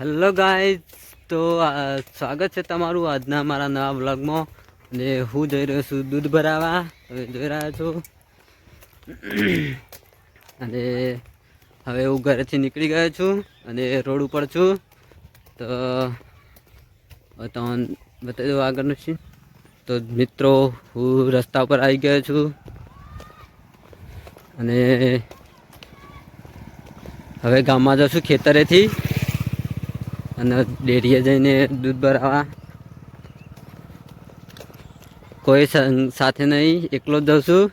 Hello guys, તો સ્વાગત છે તમારું આજના મારા નવા બ્લોગમાં અને હું જઈ રહ્યો છું દૂધ ભરાવા. તમે જોઈ રહ્યા છો. અને હવે હું ઘરેથી નીકળી ગયો છું અને રોડ ઉપર છું. તો તમને બતાવી દઉં આગળનું છે તો મિત્રો, હું રસ્તા ઉપર આવી ગયો છું. અને હવે ગામમાં જશું ખેતરેથી. અને ડેરીએ જઈને દૂધ ભરાવા. કોઈ સાથે નહીં, એકલો જ જઉં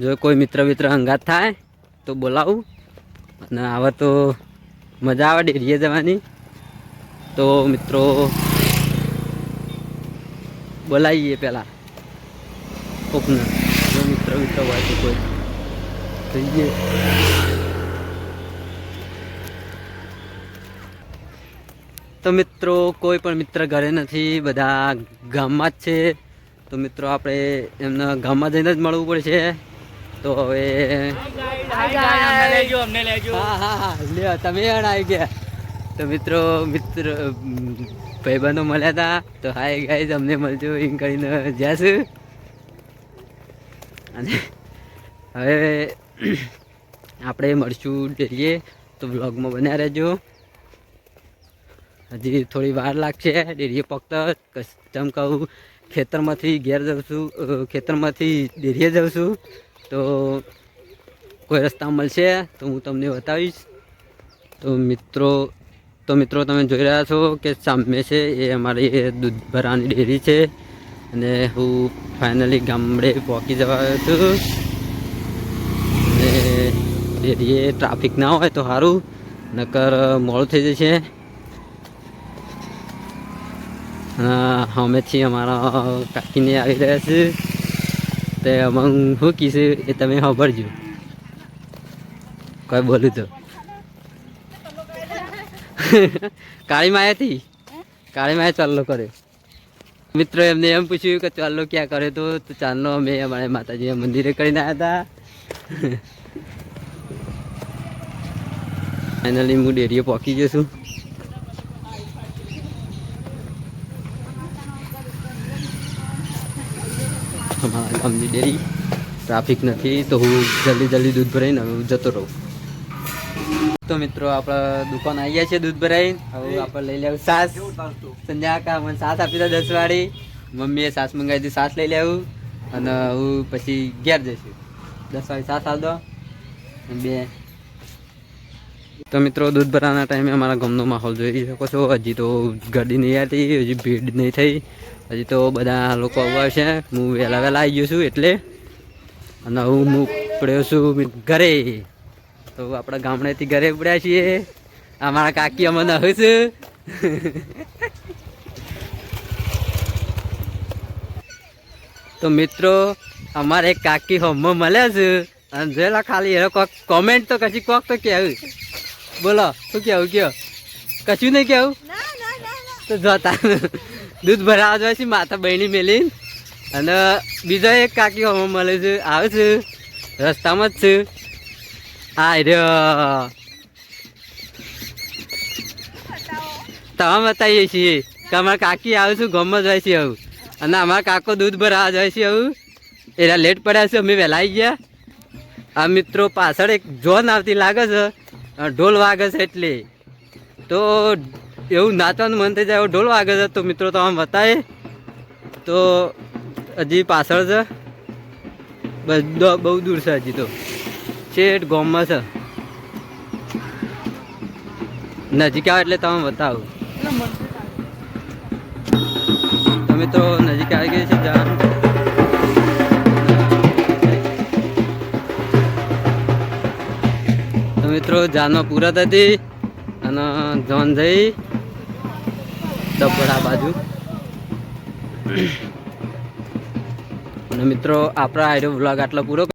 જો કોઈ મિત્ર મિત્ર અંગાત થાય, તો બોલાવું. અને આવે તો મજા આવે ડેરીએ જવાની. તો મિત્રો બોલાવીએ પહેલાં. કોકને. જો મિત્ર મિત્ર હોય તો કોઈ. જઈએ તો મિત્રો કોઈ પણ મિત્ર ઘરે નથી બધા ગામમાં જ છે. તો મિત્રો આપણે એમના ગામમાં જઈને જ મળવું પડશે. તો હવે હા હા હા લ્યો તમે આવી ગયા. તો મિત્રો મિત્ર ભાઈબંધો મળ્યા હતા. તો હાય ગાઈઝ અમને મળજો એમ કરીને જ્યાં છું. અને હવે આપણે મળશું ડેરીએ તો બ્લોગમાં બન્યા રહેજો. હજી થોડી વાર લાગશે. ડેરીએ ફક્ત કસ્ટમ કહું, ખેતરમાંથી ઘેર જાઉં છું ખેતરમાંથી ડેરીએ જાઉં છું. તો કોઈ રસ્તા મળશે તો હું તમને બતાવીશ. તો મિત્રો તો મિત્રો તમે જોઈ રહ્યા છો કે સામે છે એ અમારી દૂધ ભરાની ડેરી છે. અને હું ફાઇનલી ગામડે પહોંચી જવા છું. અને ડેરીએ ટ્રાફિક ના હોય તો સારું, નકર મોડું થઈ જશે. હા છીએ અમારા કાકીને આવી રહ્યા છે. તે અમે શું કહીશું એ તમે સાંભળજો. કોઈ બોલું તો. કાળી માયાથી? કાળી માયા ચાલો કર્યો મિત્રો, એમને એમ પૂછ્યું કે ચાલો ક્યાં કરે તો? ચાલનો અમે અમારે માતાજી મંદિરે કરીને આવ્યા હતા ફાઇનલી હું ડેરીએ પહોંચી ગયો ગામની ડેરી. ટ્રાફિક નથી તો હું જલ્દી જલ્દી દૂધ ભરાઈને હું જતો રહું. તો મિત્રો આપણે દુકાન આવી ગયા છે દૂધ ભરાઈને. હવે આપણે લઈ લેવું સાસ. સંધ્યા કા મને સાસ આપી દો દસ વાળી મમ્મીએ સાસ મંગાવી હતી સાસ લઈ લેવું. અને હું પછી ઘેર જઈશું. દસ વાળી સાસ અને બે. તો મિત્રો દૂધ ભરાવાના ટાઈમે અમારા ગામનો માહોલ જોઈ શકો છો. હજી તો ગાડી નહીં આવતી હજી ભીડ નહીં થઈ. હજી તો બધા લોકો આવવા છે. હું વહેલા વહેલા આવી ગયો છું એટલે. અને હું હું પડ્યો છું ઘરે. તો આપણા ગામડેથી ઘરે ઉપડ્યા છીએ. અમારા કાકી અમને હવે છે. તો મિત્રો અમારે એક કાકી હોમમાં મળ્યા છે. અને જોયેલા ખાલી એ કોક કોમેન્ટ તો કશી કોક તો કહેવું બોલો શું કહેવું કયો કશું નહીં કહેવું તો જોતા દૂધ ભરાવા જાય છે, માતા બહેની મેલી અને બીજો એક કાકી હોમમાં મળે છે, આવે છે, રસ્તામાં જ છે. આ રહ્યો તમે બતાવીએ છીએ કે અમારા કાકી આવે છે, ગામમાં જાય છે આવું. અને અમારા કાકો દૂધ ભરાવા જાય છે આવું. એના લેટ પડ્યા છે, અમે વહેલા આવી ગયા. આ મિત્રો પાછળ એક જોન આવતી લાગે છે ઢોલ વાગે છે એટલે. તો એવું નાચવાનું મન થઈ જાય, એવો ઢોલ વાગે છે. તો મિત્રો, તો આમ બતાવે તો હજી પાછળ છે. બધો, બહુ દૂર છે હજી તો. છેટ ગોમમાં છે. નજીક આવે એટલે તમે બતાવો. તો મિત્રો, નજીક આવી ગઈ છે જવાનું. મિત્રો, જાનમાં પૂરા થતી અને જોન જઈ. ડબડા બાજુ. અને મિત્રો આપણા આઈડિયો બ્લોગ આટલો પૂરો